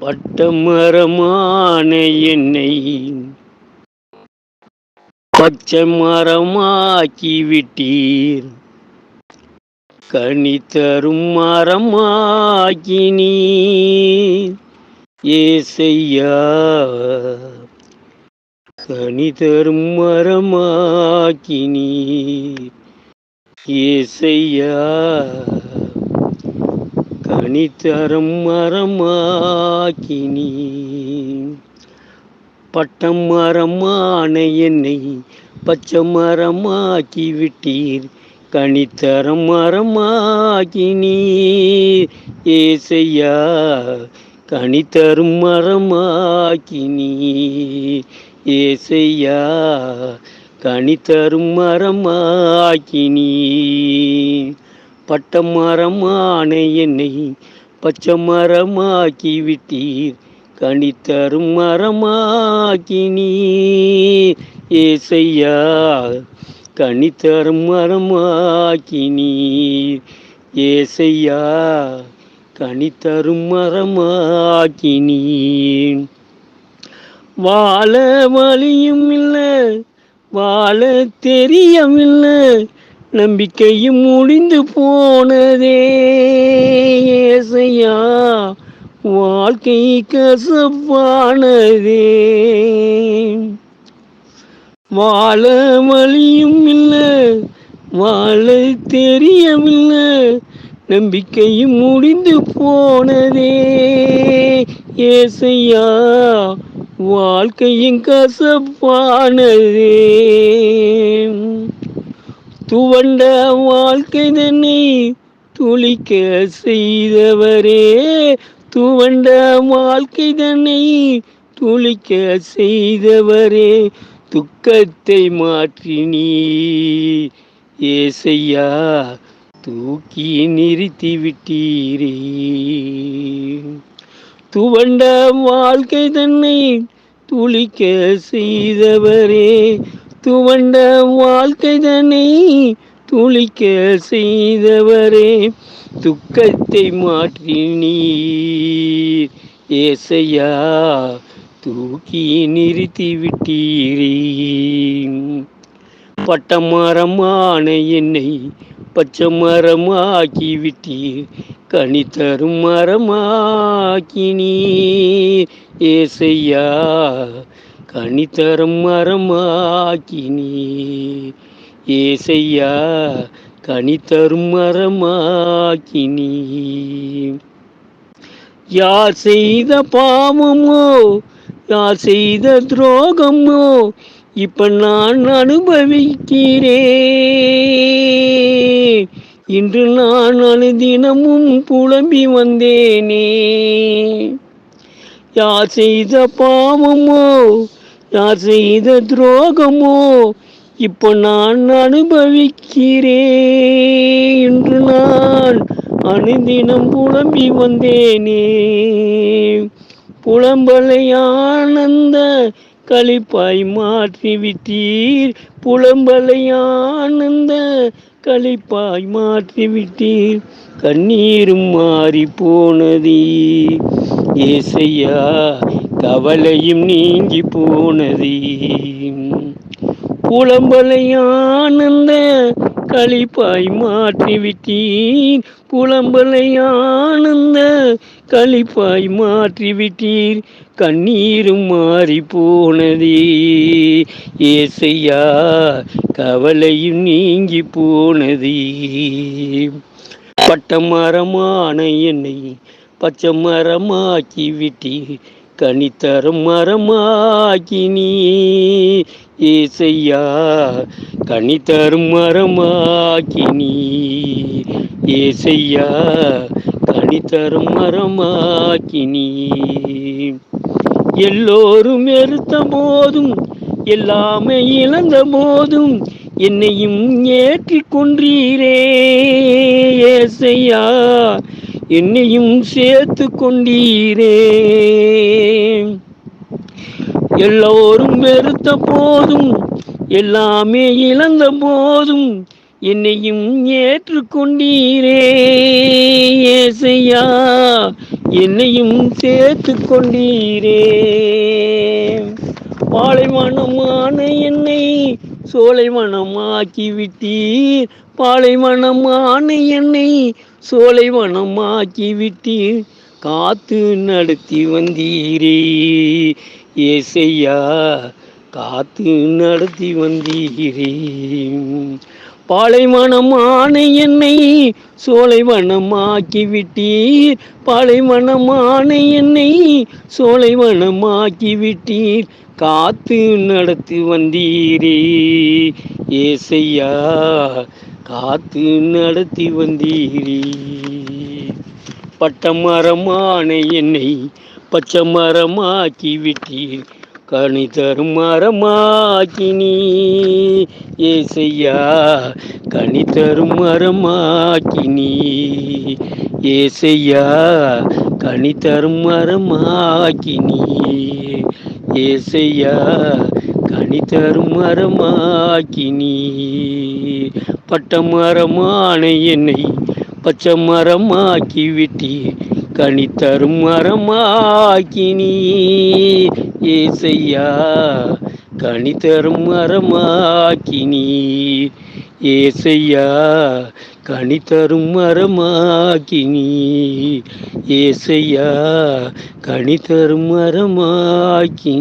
பட்டமரமான என்னை. பச்சை மரமாக்கி விட்டீர். கனி தரும் மரமாக்கி நீர். ஏசையா கனி தரும் மரமாக்கி நீர். ஏசையா கனி தரும் மரமாக்கி நீர் பட்டம் மரமான என்னை பச்சை மரமாக்கி விட்டீர். கனித்தரம் மரமாக்கி நீர். ஏசையா கனித்தரும் மரமாக்கி நீர். ஏசையா கனித்தரும் மரமாக்கி நீர். பட்டம் மரமான என்னை பச்சை மரமாக்கி விட்டீர் கனித்தரும் மரமாக்கி நீர் ஏசையா கனித்தரும் மரமாக்கி நீர் ஏசையா கனித்தரும் மரமாக்கி நீர் வாழ வழியும் இல்லை வாழ தெரியவில்லை நம்பிக்கையும் முடிந்து போனதே ஏசையா வாழ்க்கை கசப்பானதே வாழ வழியும் இல்லை வாழ தெரியவில்லை நம்பிக்கையும் முடிந்து போனதே ஏசையா வாழ்க்கையும் கசப்பானதே. துவண்ட வாழ்க்கை தன்னை துளிக்க செய்தவரே. துவண்ட வாழ்க்கை தன்னை துளிக்க செய்தவரே. துக்கத்தை மாற்றி நீ ஏசையா தூக்கி நிறுத்தி விட்டீரே. துவண்ட வாழ்க்கை தன்னை துளிக்க செய்தவரே. துவண்ட வாழ்க்கை தன்னை துளிக்க செய்தவரே துக்கத்தை மாற்றி நீர் ஏசையா தூக்கி நிறுத்தி விட்டீரே பட்டமரமான என்னை பச்சை மரமாக்கி விட்டீர். கனி தரும் மரமாக்கி நீர் ஏசையா கனித்தரம் தரும் மரமாக்கி நீர். ஏசையா கனித்தரும் மரமாக்கி யார் செய்த பாவமோ யார் செய்த துரோகமோ இப்ப நான் அனுபவிக்கிறேன். இன்று நான் அனுதினமும் புலம்பி வந்தேனே. யார் செய்த பாவமோ யார் செய்த துரோகமோ இப்போ நான் அனுபவிக்கிறேன் என்று நான் அனுதினம் புலம்பி வந்தேனே. புலம்பலை ஆனந்த களிப்பாய் மாற்றி விட்டீர் புலம்பலை ஆனந்த களிப்பாய் மாற்றி விட்டீர் கண்ணீரும் மாறி போனதே ஏசையா கவலையும் நீங்கி போனதே. புலம்பலை ஆனந்த களிப்பாய் மாற்றிவிட்டீர். புலம்பலை ஆனந்த களிப்பாய் மாற்றிவிட்டீர். கண்ணீரும் மாறி போனதே. ஏசையா கவலையும் நீங்கி போனதே. பட்டமரமான என்னை பச்சை மரமாக்கி விட்டீர். கனித்தரும் மரமாக்கி நீ ஏசையா. கனித்தரும் மரமாக்கி நீ ஏசையா. கனித்தரும் மரமாக்கி நீ. எல்லோரும் எடுத்த போதும் எல்லாமே இழந்த போதும் என்னையும் ஏற்றி கொன்றீரே ஏசையா. என்னையும் சேர்த்து கொண்டீரே எல்லோரும் வெறுத்த போதும் எல்லாமே இழந்த போதும் என்னையும் ஏற்றுக்கொண்டீரே. ஏசையா என்னையும் சேர்த்து கொண்டீரே பாலைவனமான என்னை சோலை மனமாக்கி விட்டீர் பாலைவனமான என்னை சோலை மனமாக்கி விட்டீர் காத்து நடத்தி வந்தீரே. ஏசையா காத்து நடத்தி வந்தீரே. பாலைவனம் ஆனை என்னை சோலைவனம் ஆக்கிவிட்டீர் பாலைவனம் ஆனை என்னை சோலைவனம் ஆக்கிவிட்டீர் காத்து நடத்தி வந்தீரே ஏசையா காத்து நடத்தி வந்தீரே. பட்டமரமான என்னை பச்சை மரமாக்கி விட்டீர் கனி தரும் மரமாக்கி நீ ஏசையா கனி தரும் மரமாக்கி நீ ஏசையா கனி தரும் மரமாக்கி நீ ஏசையா கனி தரும் மரமாக்கி நீ பட்ட மரமான என்னை பச்சை மரமாக்கி விட்டி கனி தரும் மரமாக்கி நீ ஏசையா கணிதரும் தரும் மரமாக்கி ஏசையா கணிதரும் தரும் மரமாக்கி ஏசையா கணிதரும் தரும் மரமாக்கி